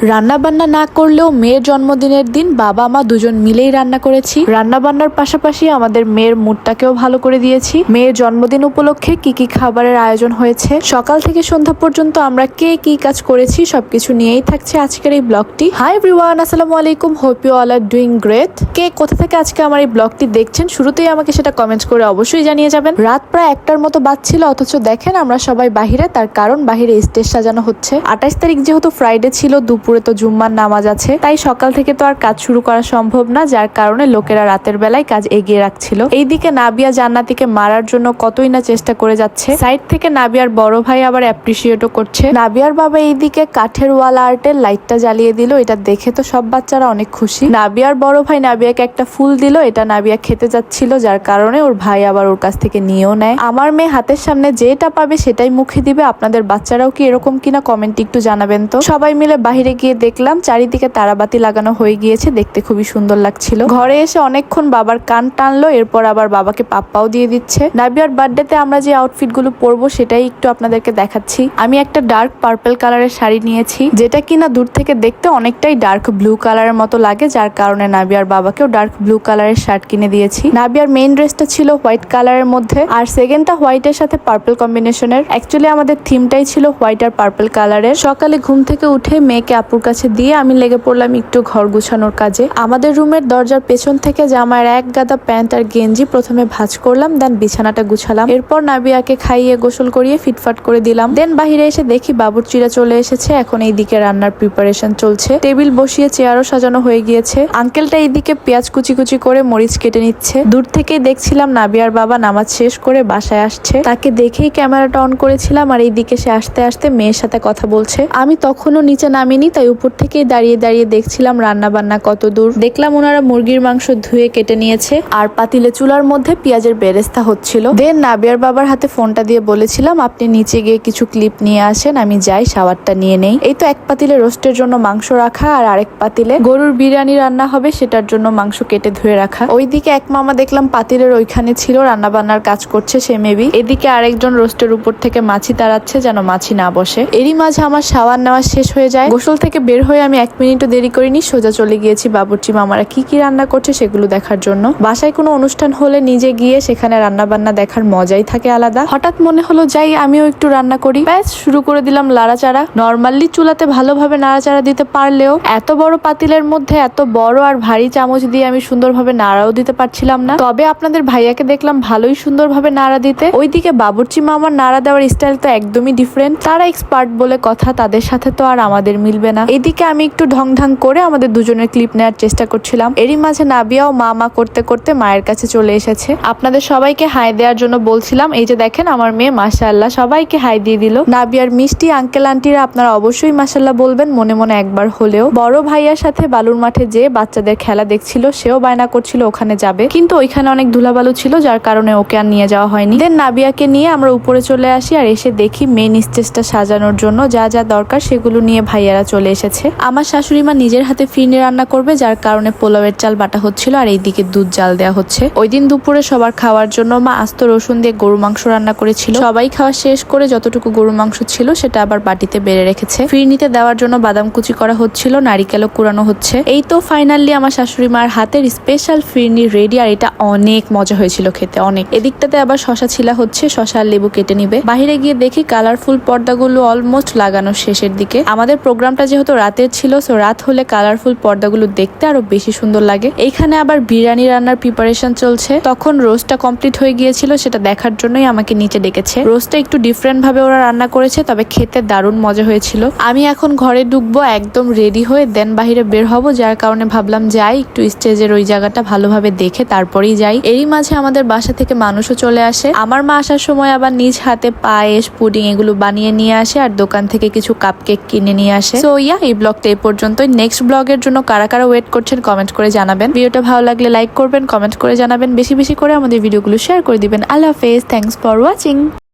রান্না বান্না না করলেও মেয়ের জন্মদিনের দিন বাবা মা দুজন মিলেই রান্না করেছি। রান্না বান্নার পাশাপাশি আমাদের মেয়ের মুডটাকেও ভালো করে দিয়েছি। মেয়ের জন্মদিন উপলক্ষে কি কি খাবারের আয়োজন হয়েছে, সকাল থেকে সন্ধ্যা পর্যন্ত আমরা কে কি কাজ করেছি, সবকিছু নিয়েই থাকছে আজকের এই ব্লগটি। হাই এভরিওয়ান আসসালামু আলাইকুম hope you all are doing great কে কোথা থেকে আজকে আমার এই ব্লগটি দেখছেন, শুরুতেই আমাকে সেটা কমেন্ট করে অবশ্যই জানিয়ে যাবেন। রাত প্রায় একটার মতো বাজছিল, অথচ দেখেন আমরা সবাই বাহিরে, তার কারণ বাহিরে স্টেজ সাজানো হচ্ছে। আঠাশ তারিখ যেহেতু ফ্রাইডে ছিল, দুপুরে তো জুম্মার নামাজ আছে। তাই সকাল থেকে তো আর কাজ শুরু করা সম্ভব না, যার কারণে লোকেরা রাতের বেলায় কাজ এগিয়ে রাখছিল। এইদিকে নাবিয়া জান্নাতিকে মারার জন্য কতই না চেষ্টা করে যাচ্ছে। সাইড থেকে নাবিয়ার বড় ভাই আবার অ্যাপ্রিসিয়েটও করছে। নাবিয়ার বাবা এইদিকে কাঠের ওয়াল আর্টের লাইটটা জ্বালিয়ে দিল, এটা দেখে তো সব বাচ্চারা অনেক খুশি। নাবিয়ার বড় ভাই নাবিয়াকে একটা ফুল দিল, এটা নাবিয়া খেতে যাচ্ছিল, যার কারণে ওর ভাই আবার ওর কাছ থেকে নিয়েও নেয়। আমার মেয়ে হাতের সামনে যেটা পাবে সেটাই মুখে দিবে। আপনাদের বাচ্চারাও কি এরকম কিনা কমেন্ট একটু জানাবেন তো। সবাই মিলে বাহিরে গিয়ে দেখলাম চারিদিকে তারাবাতি লাগানো হয়ে গিয়েছে, দেখতে খুবই সুন্দর লাগছিল। ঘরে এসে অনেকক্ষণ বাবার কান টানলো, এরপর আবার বাবাকে পাপ্পাও দিয়ে দিচ্ছে। নাবিয়ার বার্থডেতে আমরা যে আউটফিটগুলো পরবো সেটাই একটু আপনাদেরকে দেখাচ্ছি। আমি একটা ডার্ক পার্পল কালারের শাড়ি নিয়েছি, যেটা কিনা দূর থেকে দেখতে অনেকটাই ডার্ক ব্লু কালারের মতো লাগে, যার কারণে নাবিয়ার বাবাকেও ডার্ক ব্লু কালারের শার্ট কিনে দিয়েছি। নাবিয়ার মেইন ড্রেসটা ছিল হোয়াইট কালারের মধ্যে, আর সেকেন্ডটা হোয়াইটের সাথে পার্পল কম্বিনেশনের। অ্যাকচুয়ালি আমাদের থিমটাই ছিল হোয়াইট আর পার্পল কালারের। সকালে ঘুম থেকে উঠে মেয়েকে আপুর কাছে দিয়ে আমি লেগে পড়লাম একটু ঘর গুছানোর কাজে। আমাদের রুমের দরজার পেছন থেকে জামার এক গাদা প্যান্ট আর গেঞ্জি প্রথমে ভাজ করলাম, দেন বিছানাটা গুছালাম। এরপর নাবিয়াকে খাইয়ে গোসল করিয়ে ফিটফাট করে দিলাম। দেন বাহিরে এসে দেখি বাবুর্চিরা চলে এসেছে, এখন এই দিকে রান্নার প্রিপারেশন চলছে। টেবিল বসিয়ে চেয়ারও সাজানো হয়ে গিয়েছে। আঙ্কেলটা এইদিকে পেঁয়াজ কুচি কুচি করে মরিচ কেটে নিচ্ছে। দূর থেকেই দেখছিলাম নাবিয়ার বাবা নামাজ শেষ করে বাসায় আসছে। তাকে দেখেই ক্যামেরাটা অন করেছিলাম আর এইদিকে সে আসতে আসতে মেয়ের সাথে কথা বলছে। আমি তখনও নিচে নামিনি তাই উপর থেকেই দাঁড়িয়ে দাঁড়িয়ে দেখছিলাম রান্না বান্না কত দূর। দেখলাম ওনারা মুরগির মাংস ধুয়ে কেটে নিয়েছে আর পাতিলে চুলার মধ্যে পেঁয়াজের বেরেস্তা হচ্ছিল। দেন নাবিয়ার বাবার হাতে ফোনটা দিয়ে বলেছিলাম, আপনি নিচে গিয়ে কিছু ক্লিপ নিয়ে আসেন, আমি যাই শাওয়ারটা নিয়ে নেই। এই তো এক পাতিলে রোস্টের জন্য মাংস রাখা আর আরেক পাতিলে গরুর বিরিয়ানি রান্না হবে, সেটার জন্য মাংস কেটে ধুয়ে রাখা। ওইদিকে এক মামা দেখলাম পাতিলের ওইখানে ছিল রান্না বান্নার কাজ করছে সে মেবি এদিকে আরেকজন রোস্টের উপর থেকে মাছি তাড়াচ্ছে যেন মাছি না বসে। এরই মাঝে আমার শাওয়ার নেওয়া শেষ হয়ে যায়। গোসল থেকে বের হয়ে আমি এক মিনিটও দেরি করিনি, সোজা চলে গিয়েছি বাবুর্চি মামারা কি কি রান্না করছে সেগুলো দেখার জন্য। বাসায় কোনো অনুষ্ঠান হলে নিজে গিয়ে সেখানে রান্না বান্না দেখার মজাই থাকে আলাদা। হঠাৎ মনে হলো, যাই, আমিও একটু রান্না করি। ব্যাস, শুরু করে দিলাম লাড়াচাড়া। নর্মালি চুলাতে ভালোভাবে নাড়াচাড়া দিতে পারলেও এত বড় পাতিলের মধ্যে এত বড় আর ভারী চামচ দিয়ে আমি সুন্দরভাবে নাড়াও দিতে পারছিলাম না। তবে আপনাদের ভাইয়াকে দেখলাম ভালোই সুন্দরভাবে নাড়া দিতে। ওইদিকে বাবুর্চি মামার নাড়া দেওয়ার স্টাইল তো একদমই ডিফারেন্ট তারা এক্সপার্ট বলে কথা, তাদের সাথে তো আর আমাদের মিলবে না। এদিকে আমি একটু ঢং ঢং করে আমাদের দুজনের ক্লিপ নেওয়ার চেষ্টা করছিলাম। এরই মাঝে নাবিয়াও মা মা করতে করতে মায়ের কাছে চলে এসেছে। আপনাদের সবাইকে হাই দেওয়ার জন্য বলছিলাম, এই যে দেখেন আমার মেয়ে, মাশাআল্লাহ, সবাইকে হাই দিয়ে দিল। নাবিয়ার মিষ্টি আঙ্কেল আন্টিরা আপনারা অবশ্যই মাশাল্লাহ বলবেন, মনে মনে একবার হলেও। বড় ভাইয়ার সাথে বালুর মাঠে যে বাচ্চাদের খেলা দেখছিল, সেও বায়না করছিল, ওখানে যাবে। কিন্তু ওইখানে অনেক ধুলাবালু ছিল, যার কারণে ওকে আর নিয়ে যাওয়া হয়নি। দেন নাবিয়াকে নিয়ে আমরা উপরে চলে আসি আর এসে দেখি মেন স্টেজটা সাজানোর জন্য যা যা দরকার সেগুলো নিয়ে ভাইয়ারা চলে এসেছে। আমার শাশুড়ি মা নিজের হাতে ফিরনি রান্না করবে, যার কারণে পোলাওয়ের চাল বাটা হচ্ছিল আর এইদিকে দুধ জাল দেওয়া হচ্ছে। ওই দিন দুপুরে সবার খাওয়ার জন্য মা আস্ত রসুন দিয়ে গরু মাংস রান্না করেছিল। সবাই খাওয়া শেষ করে যতটুকু গরু মাংস ছিল সেটা আবার বাটিতে বেড়ে রেখেছে। ফিরনিতে দেওয়ার জন্য বাদাম কুচি করা হচ্ছিল, নারিকেলও কুড়ানো হচ্ছে। এই তো ফাইনালি আমার শাশুড়ি মার হাতের স্পেশাল ফিরনি রেডি আর এটা অনেক মজা হয়েছিল খেতে, অনেক। এদিকটাতে আবার শশা ছিলা হচ্ছে শশা আর লেবু কেটে নিবে। বাহিরে গিয়ে দেখি কালারফুল পর্দাগুলো অলমোস্ট লাগানো শেষের দিকে। আমাদের প্রোগ্রামটা যেহেতু রাতের ছিল সো রাত হলে কালারফুল পর্দাগুলো দেখতে আরও বেশি সুন্দর লাগে। এইখানে আবার বিরিয়ানি রান্নার প্রিপারেশন চলছে। তখন রোস্টটা কমপ্লিট হয়ে গিয়েছিল, সেটা দেখার জন্যই আমাকে নিচে ডেকেছে। রোস্টটা একটু ডিফারেন্ট ভাবে ওরা রান্না করেছে, তবে খেতে দারুণ মজা হয়েছিল। আমি এখন ঘরে ঢুকবো, একদম রেডি হয়ে দেন বাহিরে বের হব, যার কারণে ভাবলাম যাই, একটু স্টেজের ওই জায়গাটা ভালোভাবে দেখে তারপরেই যাই। এরই মাঝে আমাদের বাসা থেকে মানুষও চলে আসে। আমার মা আসার সময় আবার নিজ হাতে পায়েস, পুডিং এগুলো বানিয়ে নিয়ে আসে, আর দোকান থেকে কিছু কাপকেক কিনে নিয়ে আসে। সো ইয়া এই ব্লগটা এই পর্যন্তই। নেক্সট ব্লগের জন্য কারা কারা ওয়েট করছেন কমেন্ট করে জানাবেন। ভিডিওটা ভালো লাগলে লাইক করবেন কমেন্ট করে জানাবেন। বেশি বেশি করে আমাদের ভিডিওগুলো শেয়ার করে দিবেন। আল্লাহ হাফেজ। Thanks for watching